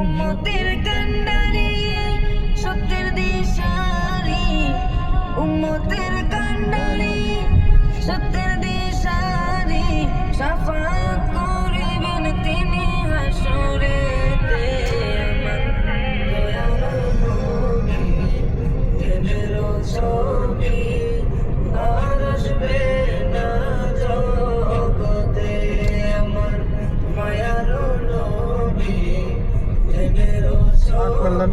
উম্মতের কান্ডারি সত্যের দিশারি। উম্মতের কান্ডারি সত্যের করলাম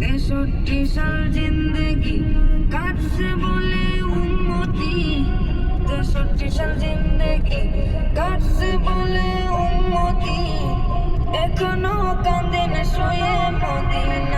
তেষট্টি সাল জিন্দেগি কাটছে বলে উন্মতি তেষট্টি সাল জিন্দেগি কাটছে বলে উন্মতি, এখনও কান্দেন শুয়ে মদিনা।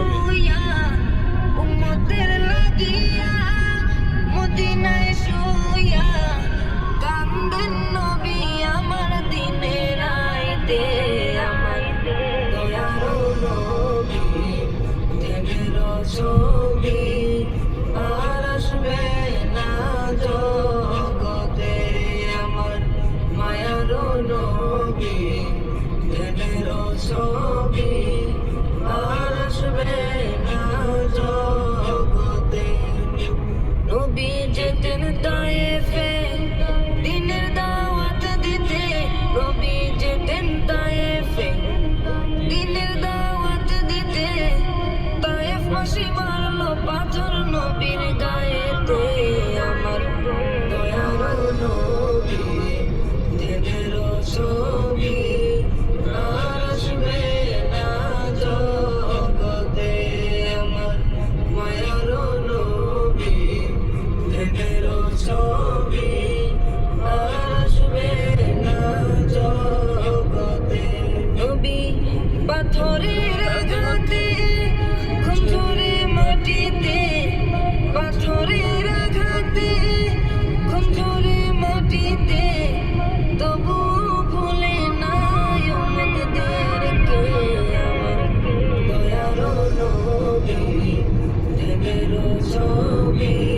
day